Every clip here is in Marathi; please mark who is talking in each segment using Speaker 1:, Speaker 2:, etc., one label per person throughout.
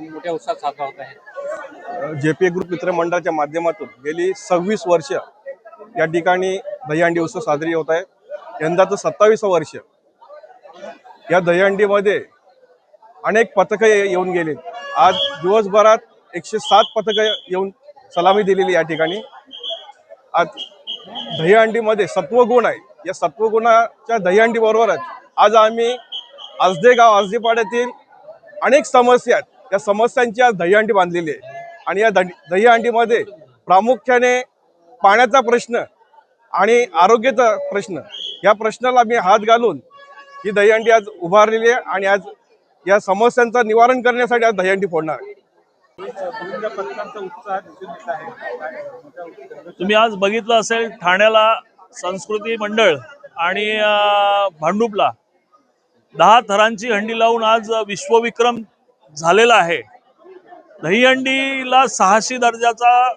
Speaker 1: मोठ्या उत्साहात साजरा होत आहे.
Speaker 2: जे पी ग्रुप मित्रमंडळाच्या माध्यमातून गेली सव्वीस वर्ष या ठिकाणी दहीहंडी उत्सव साजरी होत आहे. यंदाचं सत्तावीस वर्ष. या दहीहंडीमध्ये अनेक पथकं येऊन गेली. आज दिवसभरात एकशे सात पथकं येऊन सलामी दिलेली या ठिकाणी. आज दहीहंडीमध्ये सत्वगुण आहे. या सत्वगुणाच्या दहीहंडी बरोबरच आज आम्ही आजदे गाव आजदेपाड्यातील अनेक समस्या आहेत. या समस्यांची आज दहीहंडी बांधलेली आहे. आणि या दहीहंडीमध्ये प्रामुख्याने पाण्याचा प्रश्न आणि आरोग्याचा प्रश्न या प्रश्नाला मी हात घालून ही दहीहंडी आज उभारलेली आहे आणि आज या समस्यांचं निवारण करण्यासाठी आज दहीहंडी फोडणार आहे.
Speaker 3: तुम्ही आज बघितलं असेल ठाण्याला संस्कृती मंडळ आणि भांडुपला. दहा थरांची हंडी लावून आज विश्वविक्रम झालेला आहे. दहीहंडीला साहसी दर्जाचा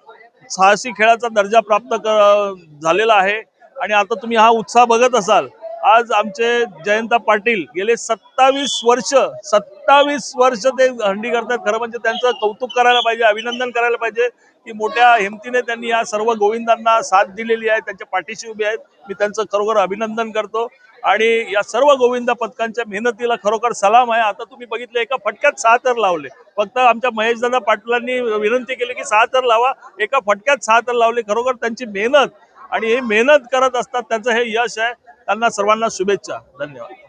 Speaker 3: साहसी खेळाचा दर्जा प्राप्त क- झालेला आहे. आणि आता तुम्ही हा उत्साह बघत असाल आज आमचे जयंता पाटील गेले सत्तावीस वर्ष सत्तावीस वर्ष ते हंडी करतात. खरं म्हणजे त्यांचं कौतुक करायला पाहिजे अभिनंदन करायला पाहिजे की मोठ्या हिमतीने त्यांनी या सर्व गोविंदांना साथ दिलेली आहे त्यांच्या पाठीशी उभी आहेत. मी त्यांचं खरोखर अभिनंदन करतो. आणि या सर्व गोविंदा पथकांच्या मेहनतीला खरोखर सलाम आहे. आता तुम्ही बघितलं एका फटक्यात सहा तर लावले. फक्त आमच्या महेशदादा पाटलांनी विनंती केली की सहा तर लावा. एका फटक्यात सहा तर लावले. खरोखर त्यांची मेहनत आणि हे मेहनत करत असतात त्यांचं हे यश आहे. त्यांना सर्वांना शुभेच्छा. धन्यवाद.